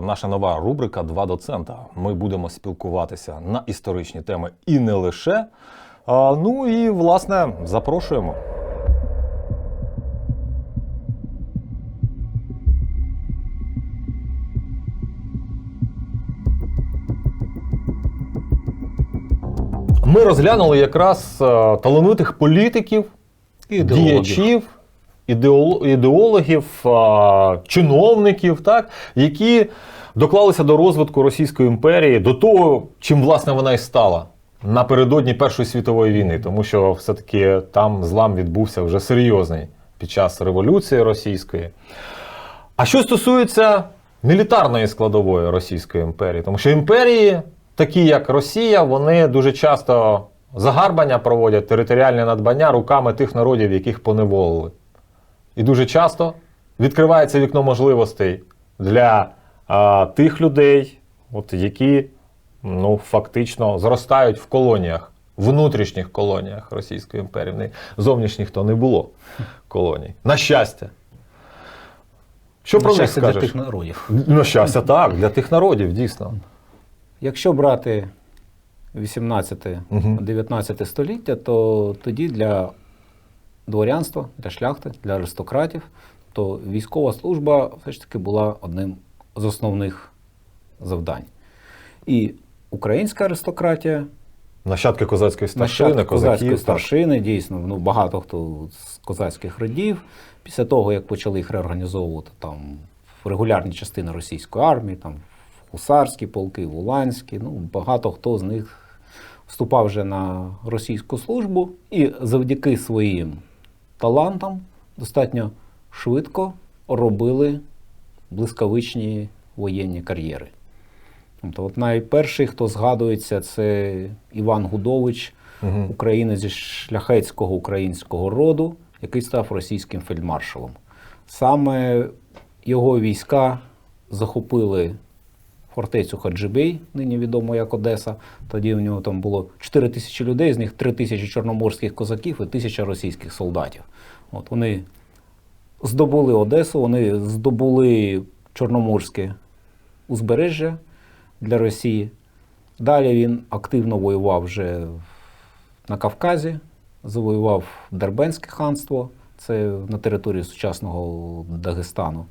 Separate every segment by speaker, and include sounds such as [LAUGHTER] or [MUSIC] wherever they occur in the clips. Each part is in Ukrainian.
Speaker 1: Наша нова рубрика Два доцента. Ми будемо спілкуватися на історичні теми і не лише. А, ну і власне запрошуємо. Ми розглянули якраз е, талановитих політиків,
Speaker 2: Ідеологів.
Speaker 1: діячів, ідеологів, чиновників, так, які доклалися до розвитку Російської імперії, до того, чим власне вона і стала напередодні Першої світової війни, тому що все-таки там злам відбувся вже серйозний під час революції російської. А що стосується мілітарної складової Російської імперії, тому що імперії, такі як Росія, вони дуже часто загарбання проводять, територіальне надбання руками тих народів, яких поневолили. І дуже часто відкривається вікно можливостей для а, тих людей, от, які ну, фактично зростають в колоніях, внутрішніх колоніях Російської імперії. В неї Зовнішніх то не було колоній. На щастя. Що про них
Speaker 2: Щастя для тих народів.
Speaker 1: На щастя, так, для тих народів, дійсно.
Speaker 2: Якщо брати 18-19 століття, то тоді для дворянства, для шляхти, для аристократів, то військова служба все ж таки була одним з основних завдань. І українська аристократія,
Speaker 1: Нащадки козацької старшини,
Speaker 2: нащадки козацької
Speaker 1: козаків. так.
Speaker 2: старшини, дійсно, ну, багато хто з козацьких родів. Після того, як почали їх реорганізовувати там в регулярні частини російської армії, там гусарські полки, уланські, ну, багато хто з них вступав вже на російську службу і завдяки своїм талантам достатньо швидко робили блискавичні воєнні кар'єри. Тобто, от найперший, хто згадується, це Іван Гудович,
Speaker 1: Мгм.
Speaker 2: українець зі шляхетського українського роду, який став російським фельдмаршалом. Саме його війська захопили фортецю Хаджибей, нині відомо як Одеса. Тоді у нього там було 4 тисячі людей, з них 3 тисячі чорноморських козаків і тисяча російських солдатів. От вони здобули Одесу, вони здобули Чорноморське узбережжя для Росії. Далі він активно воював вже на Кавказі, завоював Дербенське ханство, це на території сучасного Дагестану.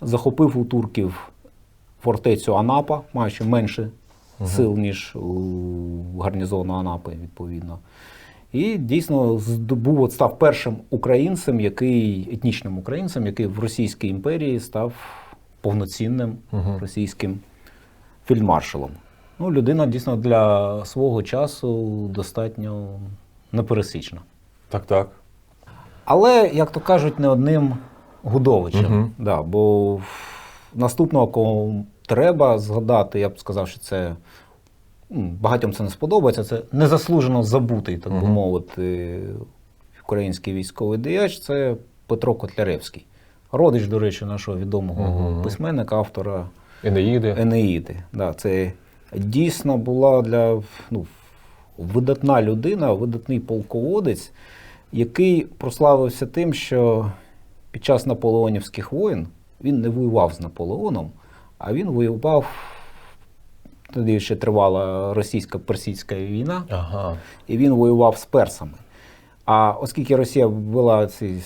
Speaker 2: Захопив у турків фортецю Анапа, маючи менше сил, ніж у гарнізону Анапи, відповідно. І дійсно здобув, от став першим українцем, який етнічним українцем, який в Російській імперії став повноцінним
Speaker 1: Мгм.
Speaker 2: російським фельдмаршалом. Ну, людина дійсно для свого часу достатньо непересічна.
Speaker 1: Так, так.
Speaker 2: Але, як то кажуть, не одним Гудовичем.
Speaker 1: Мгм.
Speaker 2: Да, бо наступного, кого треба згадати, я б сказав, що це багатьом це не сподобається. Це незаслужено забутий, так би мовити, український військовий діяч. Це Петро Котляревський. Родич, до речі, нашого відомого
Speaker 1: Мгм.
Speaker 2: письменника, автора
Speaker 1: Енеїди.
Speaker 2: Енеїди. Да, це дійсно була для ну, видатна людина, видатний полководець, який прославився тим, що під час наполеонівських воєн він не воював з Наполеоном, а він воював. Тоді ще тривала російсько-персидська війна,
Speaker 1: Ага.
Speaker 2: і він воював з персами. А оскільки Росія вела ці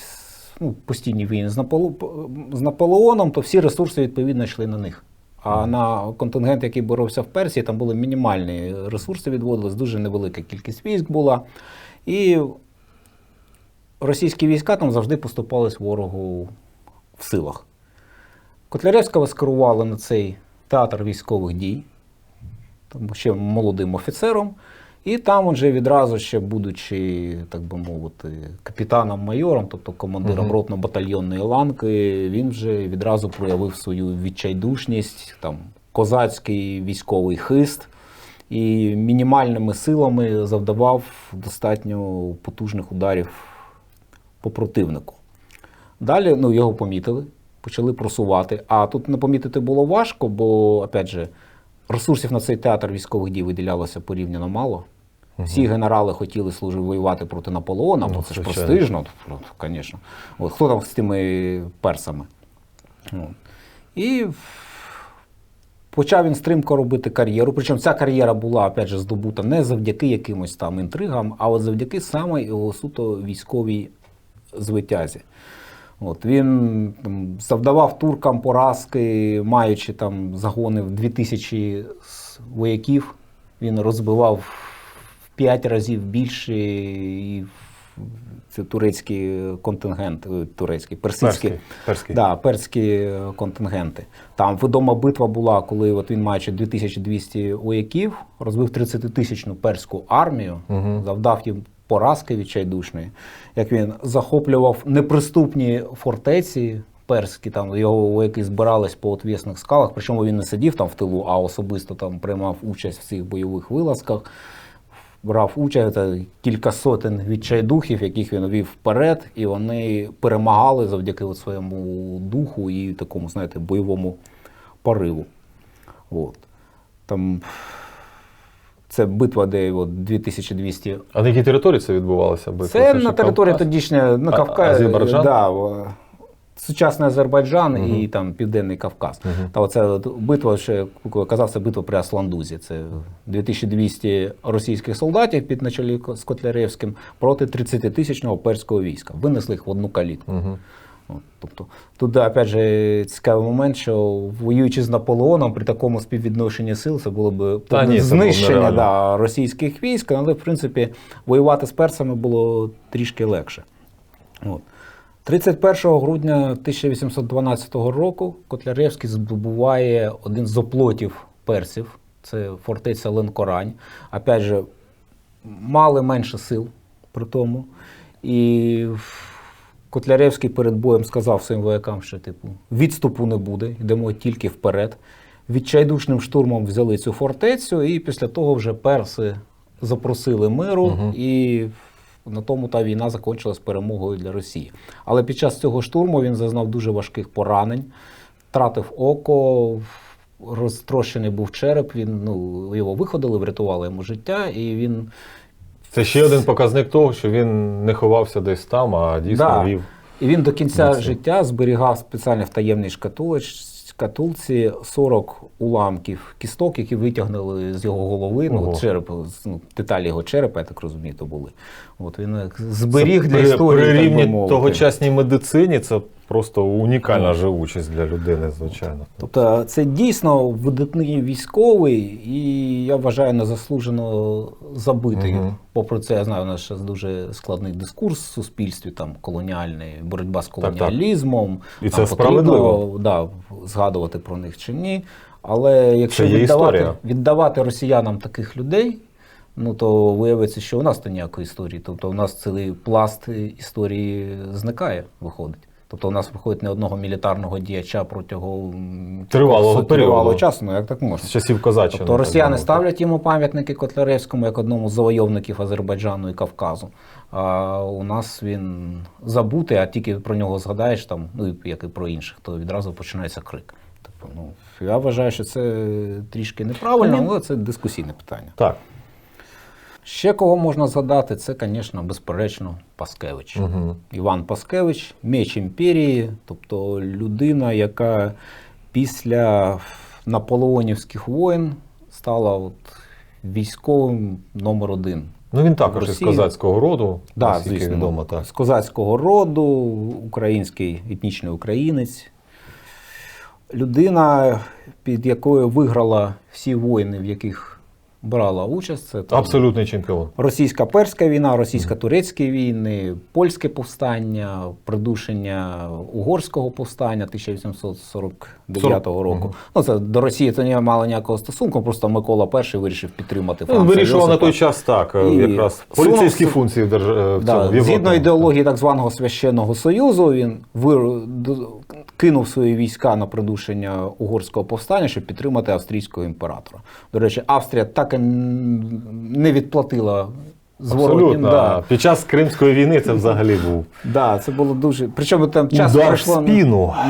Speaker 2: ну, постійні війни з, Наполе- з Наполеоном, то всі ресурси відповідно йшли на них. А на контингент, який боровся в Персії, там були мінімальні ресурси відводились, дуже невелика кількість військ була. І російські війська там завжди поступались ворогу в силах. Котляревського скерували на цей театр військових дій, там ще молодим офіцером. І там вже відразу ще, будучи, так би мовити, капітаном-майором, тобто командиром
Speaker 1: Мгм.
Speaker 2: ротно-батальйонної ланки, він вже відразу проявив свою відчайдушність, там, козацький військовий хист і мінімальними силами завдавав достатньо потужних ударів по противнику. Далі ну, його помітили, почали просувати. А тут не помітити було важко, бо, опять же, ресурсів на цей театр військових дій виділялося порівняно мало. Всі генерали хотіли служити воювати проти Наполеона, бо
Speaker 1: Ну,
Speaker 2: це ж престижно, звісно. От, хто там з тими персами? От. І Почав він стрімко робити кар'єру. Причому ця кар'єра була опять же, здобута не завдяки якимось там інтригам, а от завдяки саме його суто військовій звитязі. От, він там, завдавав туркам поразки, маючи там загони в 2000 с- вояків. Він розбивав в 5 разів більше і це турецький контингент, е, турецький, персидський.
Speaker 1: Перський. Перський.
Speaker 2: Да, перські е, контингенти. Там відома битва була, коли от він, маючи 2200 вояків, розбив 30-тисячну перську армію,
Speaker 1: Мгм.
Speaker 2: завдав їм поразки відчайдушної. Як він захоплював неприступні фортеці перські, там його вояки збирались по отвісних скалах, причому він не сидів там в тилу, а особисто там приймав участь в цих бойових вилазках брав участь кілька сотень відчайдухів, яких він вів вперед, і вони перемагали завдяки от своєму духу і такому, знаєте, бойовому пориву. От. Там це битва, де от 2200
Speaker 1: А на якій території це відбувалося? битва?
Speaker 2: це
Speaker 1: ще
Speaker 2: на території
Speaker 1: Кавказ?
Speaker 2: тодішня на Кавказі. Да, сучасний Азербайджан
Speaker 1: Мгм.
Speaker 2: і там Південний Кавказ.
Speaker 1: Мгм.
Speaker 2: Та оце битва, ще коли казав, це битва при Асландузі. Це 2200 російських солдатів під началі з Котляревським проти 30-тисячного перського війська. Винесли їх в одну калітку.
Speaker 1: Мгм.
Speaker 2: От, тобто, тут, опять же, цікавий момент, що воюючи з Наполеоном при такому співвідношенні сил, це було б
Speaker 1: Та ні, це було
Speaker 2: знищення да, російських військ, але, в принципі, воювати з персами було трішки легше. От. 31 грудня 1812 року Котляревський здобуває один з оплотів персів, це фортеця Ленкорань. Опять же, мали менше сил при тому. І Котляревський перед боєм сказав своїм воякам, що типу, відступу не буде, йдемо тільки вперед. Відчайдушним штурмом взяли цю фортецю, і після того вже перси запросили миру,
Speaker 1: Мгм.
Speaker 2: і на тому та війна закінчилась перемогою для Росії. Але під час цього штурму він зазнав дуже важких поранень, втратив око, розтрощений був череп. Він ну його виходили, врятували йому життя, і він
Speaker 1: Це ще один показник того, що він не ховався десь там, а дійсно
Speaker 2: Да.
Speaker 1: вів.
Speaker 2: І він до кінця
Speaker 1: Молодці.
Speaker 2: життя зберігав спеціально в таємній шкатулці 40 уламків кісток, які витягнули з його голови. Ну, череп, ну, деталі його черепа, я так розумію, то були. От він зберіг
Speaker 1: Це
Speaker 2: для
Speaker 1: при,
Speaker 2: історії.
Speaker 1: При рівні
Speaker 2: мовити.
Speaker 1: тогочасній медицині це просто унікальна живучість для людини, звичайно.
Speaker 2: Тобто це дійсно видатний військовий, і я вважаю незаслужено забитий.
Speaker 1: Мгм.
Speaker 2: Попри це, я знаю, у нас ще дуже складний дискурс в суспільстві, там колоніальний, боротьба з
Speaker 1: так.
Speaker 2: колоніалізмом.
Speaker 1: І це
Speaker 2: потрібно,
Speaker 1: справедливо.
Speaker 2: Да, згадувати про них чи ні. Але якщо віддавати, віддавати росіянам таких людей, ну то виявиться, що у нас то ніякої історії. Тобто у нас цілий пласт історії зникає, виходить. Тобто у нас виходить не одного мілітарного діяча протягом
Speaker 1: Тривалого
Speaker 2: тривалого часу. Ну як так можна?
Speaker 1: З часів козаччини.
Speaker 2: Тобто росіяни
Speaker 1: мовити.
Speaker 2: ставлять йому пам'ятники Котляревському як одному з завойовників Азербайджану і Кавказу. А у нас він забутий, а тільки про нього згадаєш там, ну як і про інших, то відразу починається крик. Тобто, ну я вважаю, що це трішки неправильно, але це дискусійне питання.
Speaker 1: Так.
Speaker 2: Ще кого можна згадати, це, звісно, безперечно, Паскевич.
Speaker 1: Угу.
Speaker 2: Іван Паскевич, меч імперії, тобто людина, яка після наполеонівських воєн стала от військовим номер один.
Speaker 1: Ну він також із козацького роду,
Speaker 2: Да, звісно,
Speaker 1: відомо, так.
Speaker 2: з козацького роду, український етнічний українець. Людина, під якою виграла всі воїни, в яких брала участь. Це там,
Speaker 1: Абсолютний чемпіон.
Speaker 2: Російсько-перська війна, російсько-турецькі війни, польське повстання, придушення угорського повстання 1849 року.
Speaker 1: Мгм.
Speaker 2: Ну це до Росії це не мало ніякого стосунку. Просто Микола І вирішив підтримати
Speaker 1: Він
Speaker 2: Франца
Speaker 1: вирішував на той час так,
Speaker 2: І
Speaker 1: якраз поліцейські
Speaker 2: сунув-
Speaker 1: функції в, держ... в
Speaker 2: Да,
Speaker 1: цьому в Європі.
Speaker 2: згідно ідеології так званого священного союзу, він вир... кинув свої війська на придушення угорського повстання, щоб підтримати австрійського імператора. До речі, Австрія так і не відплатила.
Speaker 1: Абсолютно.
Speaker 2: Да.
Speaker 1: Під час Кримської війни це взагалі був.
Speaker 2: Да, це було дуже. Причому там часу
Speaker 1: Удар
Speaker 2: пройшло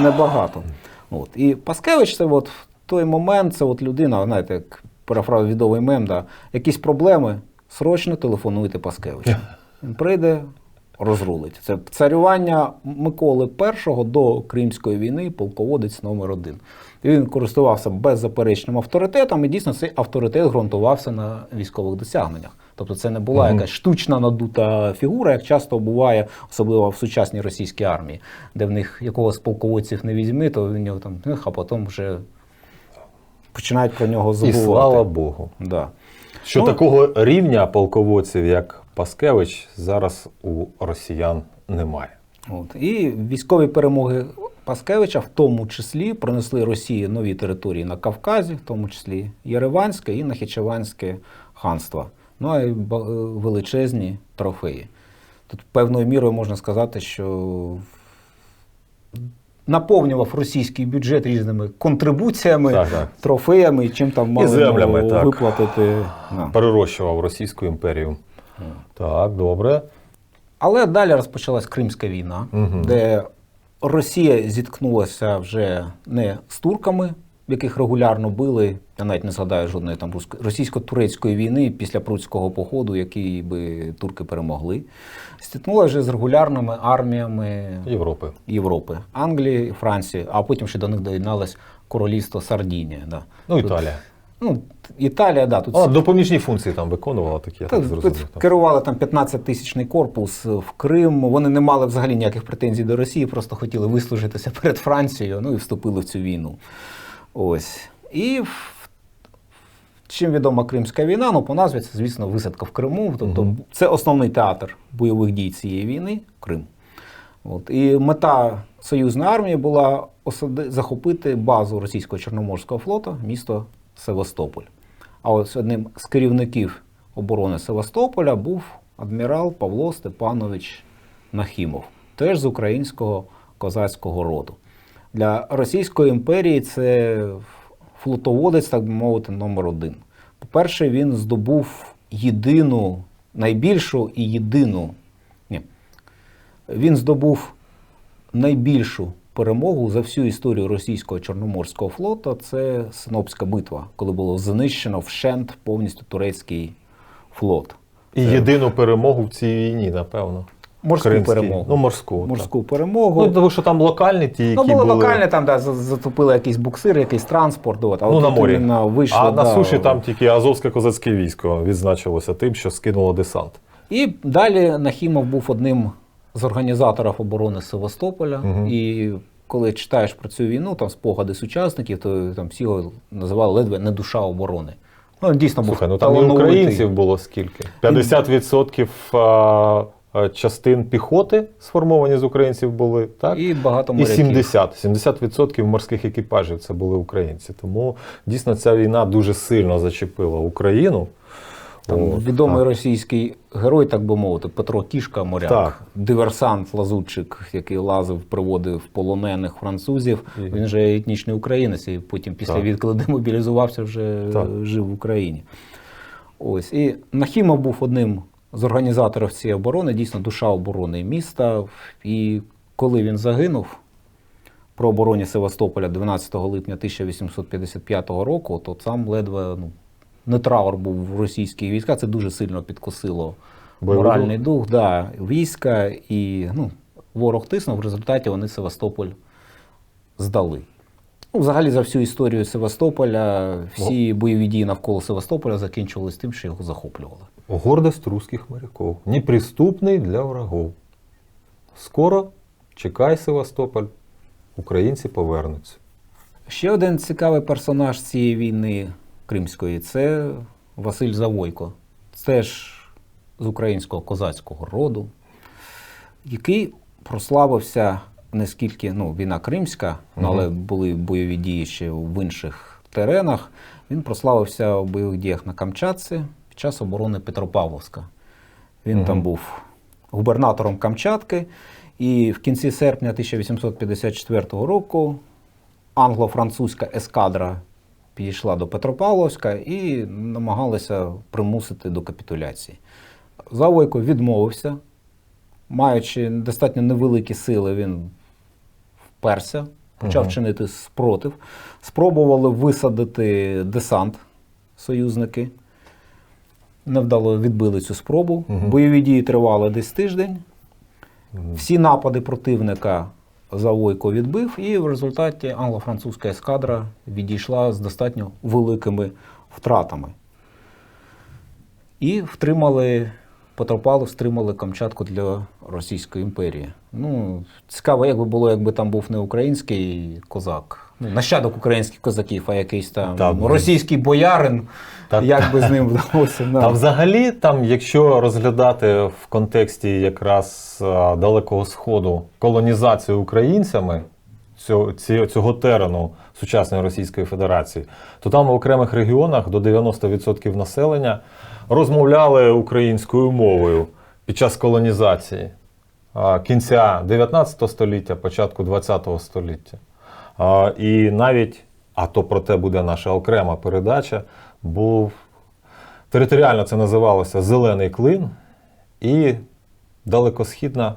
Speaker 2: небагато. От. І Паскевич це от в той момент, це от людина, знаєте, як парафраз відомий мем, да, якісь проблеми, срочно телефонуйте Паскевичу. [LAUGHS] Він прийде, розрулить. Це царювання Миколи І до Кримської війни, полководець номер один. Він користувався беззаперечним авторитетом, і дійсно цей авторитет ґрунтувався на військових досягненнях. Тобто це не була якась штучна надута фігура, як часто буває, особливо в сучасній російській армії, де в них якогось полководців не візьми, то в нього там, а потім вже починають про нього
Speaker 1: І слава Богу.
Speaker 2: Да.
Speaker 1: Що
Speaker 2: Ну,
Speaker 1: такого рівня полководців, як Паскевич, зараз у росіян немає.
Speaker 2: От. І військові перемоги Паскевича в тому числі принесли Росії нові території на Кавказі, в тому числі Єреванське і Нахічеванське ханство. Ну а й е, величезні трофеї. Тут певною мірою можна сказати, що наповнював російський бюджет різними контрибуціями,
Speaker 1: Так, так.
Speaker 2: трофеями, чим там мали
Speaker 1: землями,
Speaker 2: ну,
Speaker 1: так.
Speaker 2: виплатити. Да.
Speaker 1: Перерощував Російську імперію. Так, добре.
Speaker 2: Але далі розпочалась Кримська війна,
Speaker 1: Мгм.
Speaker 2: де Росія зіткнулася вже не з турками, яких регулярно били. Я навіть не згадаю жодної там російсько-турецької війни після Прудського походу, який би турки перемогли. Зіткнулася вже з регулярними арміями
Speaker 1: Європи.
Speaker 2: Європи, Англії, Франції, а потім ще до них доєдналось королівство Сардінія. Да.
Speaker 1: Ну,
Speaker 2: Тут-
Speaker 1: Італія.
Speaker 2: Ну, Італія, да, тут
Speaker 1: А, допоміжні функції там виконувала такі, я
Speaker 2: та,
Speaker 1: так зрозумів.
Speaker 2: керували там 15-тисячний корпус в Крим. Вони не мали взагалі ніяких претензій до Росії, просто хотіли вислужитися [LAUGHS] перед Францією, ну і вступили в цю війну. Ось. І чим відома Кримська війна? Ну, по назві це, звісно, висадка в Криму. Тобто
Speaker 1: Мгм.
Speaker 2: це основний театр бойових дій цієї війни Крим. От. І мета союзної армії була захопити базу російського Чорноморського флоту, місто Севастополь. А ось одним з керівників оборони Севастополя був адмірал Павло Степанович Нахімов, теж з українського козацького роду. Для Російської імперії це флотоводець, так би мовити, номер один. По-перше, він здобув єдину, найбільшу і єдину. Ні, він здобув найбільшу перемогу за всю історію російського Чорноморського флоту. Це Синопська битва, коли було знищено вщент повністю турецький флот.
Speaker 1: І єдину перемогу в цій війні, напевно.
Speaker 2: Морську
Speaker 1: Кримській.
Speaker 2: перемогу.
Speaker 1: Ну, морську.
Speaker 2: Морську
Speaker 1: Так.
Speaker 2: перемогу.
Speaker 1: Ну, тому що там локальні ті, які
Speaker 2: Ну, було
Speaker 1: були.
Speaker 2: локальне, там да, затопили якийсь буксир, якийсь транспорт. От, а
Speaker 1: Ну,
Speaker 2: от
Speaker 1: на морі.
Speaker 2: вийшло,
Speaker 1: а на суші там тільки Азовське козацьке військо відзначилося тим, що скинуло десант.
Speaker 2: І далі Нахімов був одним з організаторів оборони Севастополя.
Speaker 1: Мгм.
Speaker 2: І коли читаєш про цю війну, там спогади сучасників, то там всі його називали ледве не душа оборони. Ну, дійсно був
Speaker 1: Слухай, ну там і українців було скільки? 50% а, а, частин піхоти сформовані з українців були, так?
Speaker 2: І багато
Speaker 1: І
Speaker 2: моряків.
Speaker 1: 70. 70% морських екіпажів це були українці. Тому дійсно ця війна дуже сильно зачепила Україну.
Speaker 2: Там
Speaker 1: От,
Speaker 2: відомий
Speaker 1: так.
Speaker 2: російський герой, так би мовити, Петро Кішка, моряк,
Speaker 1: Так.
Speaker 2: диверсант, лазутчик, який лазив, приводив полонених французів.
Speaker 1: І-
Speaker 2: Він же етнічний українець, і потім, після
Speaker 1: Так.
Speaker 2: відколи демобілізувався, вже
Speaker 1: Так.
Speaker 2: жив в Україні. Ось. І Нахімов був одним з організаторів цієї оборони, дійсно душа оборони міста. І коли він загинув про обороні Севастополя 12 липня 1855 року, то сам ледве ну, не траур був в російських військах. Це дуже сильно підкосило
Speaker 1: Бойовий
Speaker 2: моральний дух, да, війська, і ну, ворог тиснув, в результаті вони Севастополь здали. Ну, взагалі, за всю історію Севастополя, всі бойові дії навколо Севастополя закінчувалися тим, що його захоплювали.
Speaker 1: Гордость русских моряков. Неприступний для врагов. Скоро чекай Севастополь, українці повернуться.
Speaker 2: Ще один цікавий персонаж цієї війни кримської це Василь Завойко. Теж з українського козацького роду, який прославився не скільки ну, війна кримська, але були бойові дії ще в інших теренах. Він прославився у бойових діях на Камчатці під час оборони Петропавловська. Він
Speaker 1: Мгм.
Speaker 2: там був губернатором Камчатки, і в кінці серпня 1854 року англо-французька ескадра підійшла до Петропавловська і намагалася примусити до капітуляції. Завойко відмовився, маючи достатньо невеликі сили, він вперся, почав
Speaker 1: Мгм.
Speaker 2: чинити спротив. Спробували висадити десант союзники. Невдало відбили цю спробу.
Speaker 1: Мгм.
Speaker 2: Бойові дії тривали десь тиждень. Всі напади противника Завойко відбив, і в результаті англо-французька ескадра відійшла з достатньо великими втратами. І втримали, потерпали, втримали Камчатку для Російської імперії. Ну, цікаво, як би було, якби там був не український козак, нащадок українських козаків, а якийсь там
Speaker 1: Там,
Speaker 2: російський боярин,
Speaker 1: Та-
Speaker 2: як би з ним вдалося. ну.
Speaker 1: Та взагалі, там, якщо розглядати в контексті якраз Далекого Сходу колонізацію українцями цього, цього терену сучасної Російської Федерації, то там в окремих регіонах до 90% населення розмовляли українською мовою під час колонізації кінця 19 століття, початку 20 століття. І навіть, а то про те буде наша окрема передача, був Територіально це називалося Зелений клин і Далекосхідна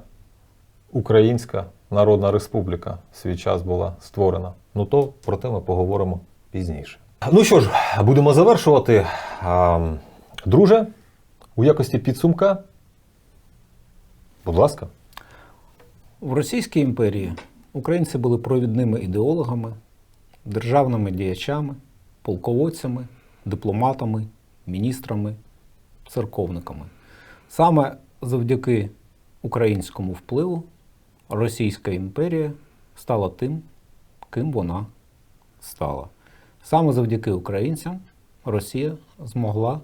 Speaker 1: Українська Народна Республіка в свій час була створена. Ну то про те ми поговоримо пізніше. Ну що ж, будемо завершувати. Друже, у якості підсумка. Будь ласка.
Speaker 2: В Російській імперії українці були провідними ідеологами, державними діячами, полководцями, дипломатами, міністрами, церковниками. Саме завдяки українському впливу Російська імперія стала тим, ким вона стала. Саме завдяки українцям Росія змогла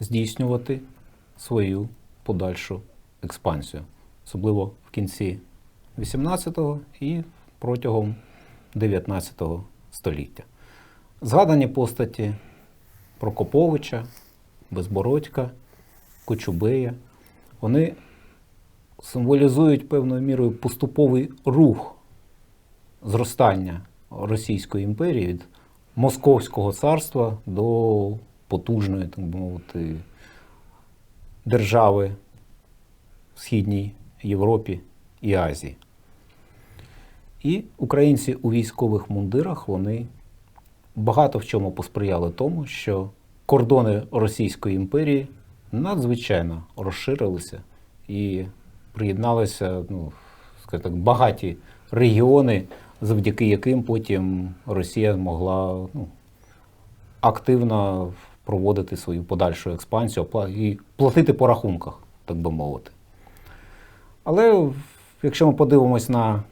Speaker 2: здійснювати свою подальшу експансію, особливо в кінці 18-го і протягом 19 століття. Згадані постаті Прокоповича, Безбородька, Кочубея, вони символізують певною мірою поступовий рух зростання Російської імперії від Московського царства до потужної, так мовити, держави в Східній Європі і Азії. І українці у військових мундирах вони багато в чому посприяли тому, що кордони Російської імперії надзвичайно розширилися і приєдналися ну, скажімо так, багаті регіони, завдяки яким потім Росія могла ну, активно проводити свою подальшу експансію і платити по рахунках, так би мовити. Але якщо ми подивимось на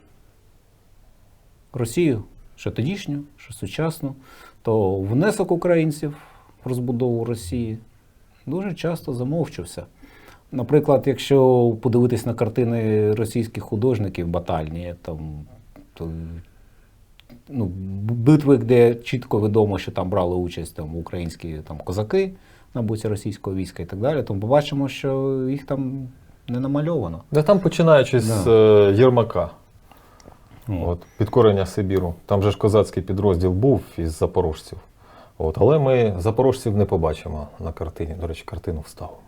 Speaker 2: Росію, що тодішню, що сучасну, то внесок українців в розбудову Росії дуже часто замовчувався. Наприклад, якщо подивитись на картини російських художників батальні, там то, ну, битви, де чітко відомо, що там брали участь там, українські там, козаки на боці російського війська і так далі, то ми бачимо, що їх там не намальовано.
Speaker 1: Де там починаючи з
Speaker 2: Да.
Speaker 1: е, Єрмака, от, підкорення Сибіру. Там же ж козацький підрозділ був із запорожців. От, але ми запорожців не побачимо на картині. До речі, картину вставимо.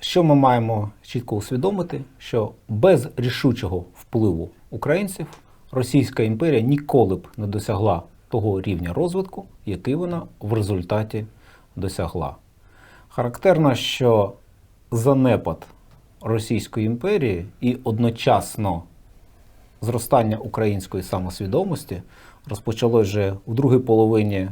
Speaker 2: Що ми маємо чітко усвідомити, що без рішучого впливу українців Російська імперія ніколи б не досягла того рівня розвитку, який вона в результаті досягла. Характерно, що занепад Російської імперії і одночасно зростання української самосвідомості розпочалось вже у другій половині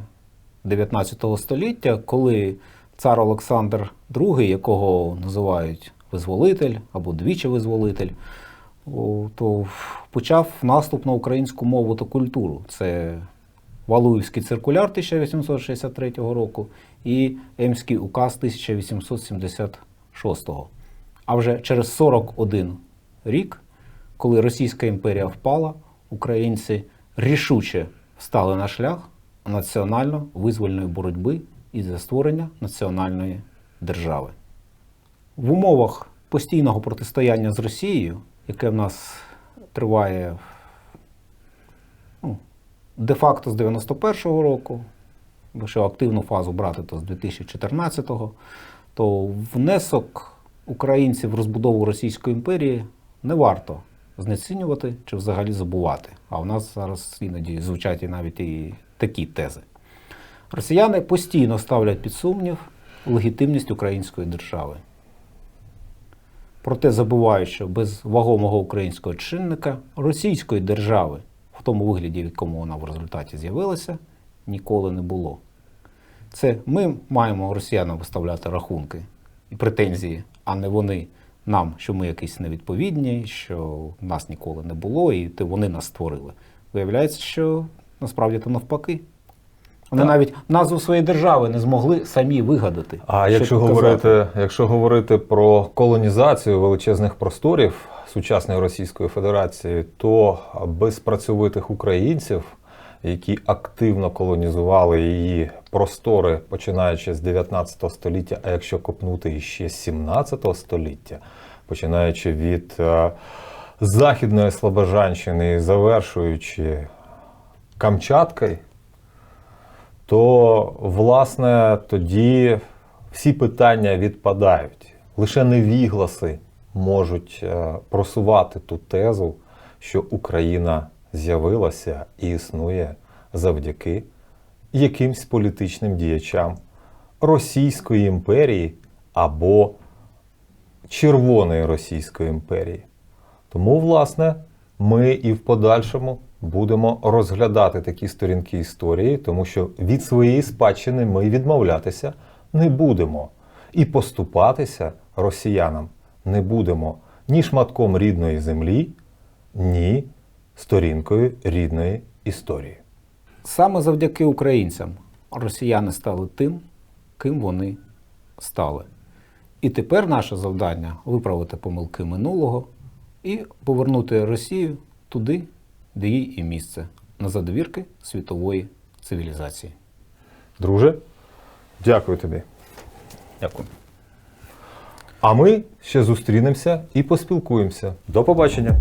Speaker 2: 19 століття, коли цар Олександр II, якого називають визволитель або двічі визволитель, то почав наступ на українську мову та культуру. Це Валуївський циркуляр 1863 року і Емський указ 1876. А вже через 41 рік, коли Російська імперія впала, українці рішуче стали на шлях національно-визвольної боротьби і за створення національної держави. В умовах постійного протистояння з Росією, яке в нас триває ну, де-факто з 91-го року, якщо активну фазу брати, то з 2014-го, то внесок українців в розбудову Російської імперії не варто знецінювати чи взагалі забувати. А у нас зараз іноді звучать і навіть і такі тези. Росіяни постійно ставлять під сумнів легітимність української держави. Проте забувають, що без вагомого українського чинника російської держави, в тому вигляді, в якому вона в результаті з'явилася, ніколи не було. Це ми маємо росіянам виставляти рахунки і претензії, а не вони нам, що ми якісь невідповідні, що нас ніколи не було, і вони нас створили. Виявляється, що насправді то навпаки. Вони
Speaker 1: Так.
Speaker 2: навіть назву своєї держави не змогли самі вигадати.
Speaker 1: А якщо говорити, якщо говорити про колонізацію величезних просторів сучасної Російської Федерації, то без працьовитих українців, які активно колонізували її простори, починаючи з 19 століття, а якщо копнути іще з 17 століття, починаючи від е, Західної Слобожанщини і завершуючи Камчаткою, то власне тоді всі питання відпадають. Лише невігласи можуть е, просувати ту тезу, що Україна з'явилася і існує завдяки якимсь політичним діячам Російської імперії або Червоної Російської імперії. Тому, власне, ми і в подальшому будемо розглядати такі сторінки історії, тому що від своєї спадщини ми відмовлятися не будемо. І поступатися росіянам не будемо ні шматком рідної землі, ні сторінкою рідної історії.
Speaker 2: Саме завдяки українцям росіяни стали тим, ким вони стали. І тепер наше завдання виправити помилки минулого і повернути Росію туди, де їй і місце, на задвірки світової цивілізації.
Speaker 1: Друже, дякую тобі.
Speaker 2: Дякую.
Speaker 1: А ми ще зустрінемося і поспілкуємося. До побачення!